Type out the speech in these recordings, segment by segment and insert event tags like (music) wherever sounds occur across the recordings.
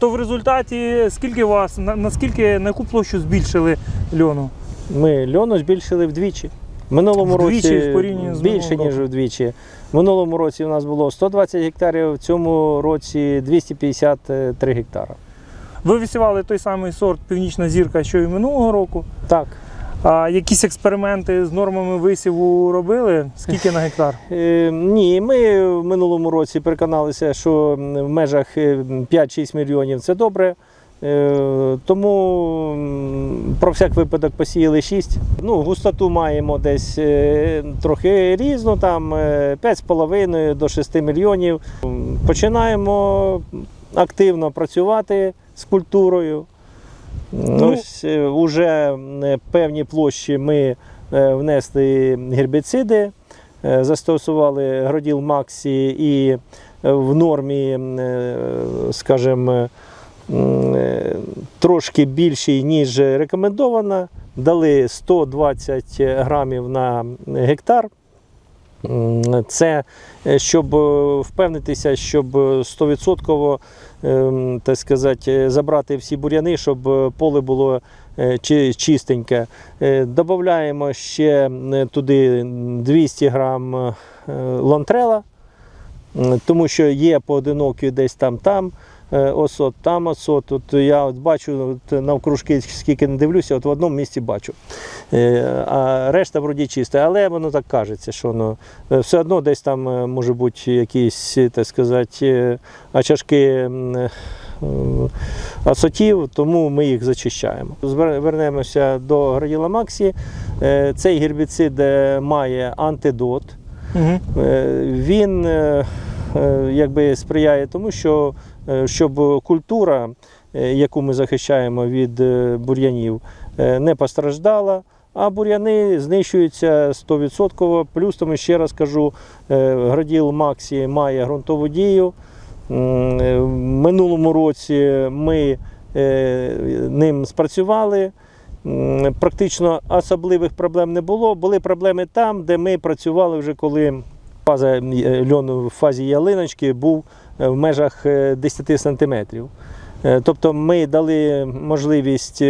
То в результаті скільки у вас, наскільки, на яку площу збільшили льону? Ми льону збільшили вдвічі. Минулому Вдвічі році в з більше, ніж вдвічі. В минулому році у нас було 120 гектарів, в цьому році 253 гектара. Ви висівали той самий сорт Північна зірка, що і минулого року. Так. А якісь експерименти з нормами висіву робили? Скільки на гектар? (laughs) Е, ні, ми в минулому році переконалися, що в межах е, 5-6 мільйонів це добре. Е, Тому про всяк випадок посіяли 6. Ну, густоту маємо десь е, трохи різну, там е, 5,5 до 6 мільйонів. Починаємо активно працювати з культурою. Ну, Ось е, уже певні площі ми е, внесли гербіциди, е, застосували граділ Максі і е, в нормі, е, скажімо, е, трошки більший, ніж рекомендовано. Дали 120 грамів на гектар. Це е, щоб е, впевнитися, щоб стовідсотково 100% ем, е, забрати всі бур'яни, щоб е, поле було е, чистеньке. Е, Додаємо ще туди 200 грам е, лантрела, тому що є поодинокі десь там там. е, Осот, там осот. От я от бачу от навкружки, скільки не дивлюся, от в одному місці бачу. Е, А решта вроді чиста. Але воно так кажеться, що воно е, все одно десь там може бути якісь, так сказати, е, асотів, тому ми їх зачищаємо. Звер- Вернемося до Граділа Максі. Цей гербіцид має антидот. Угу. Він е, е, якби сприяє тому, що щоб культура, яку ми захищаємо від бур'янів, не постраждала. А бур'яни знищуються 100%. Плюс тому ще раз кажу, граділ Максі має ґрунтову дію. Минулому році ми ним спрацювали. Практично особливих проблем не було. Були проблеми там, де ми працювали вже коли фаза е, льону в фазі ялиночки був е, в межах е, 10 сантиметрів. Е, Тобто ми дали можливість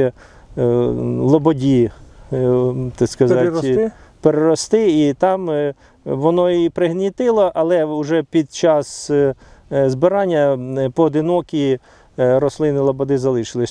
лободі так сказати, Перерости. перерости, і там воно і пригнітило, але вже під час збирання поодинокі рослини лободи залишились.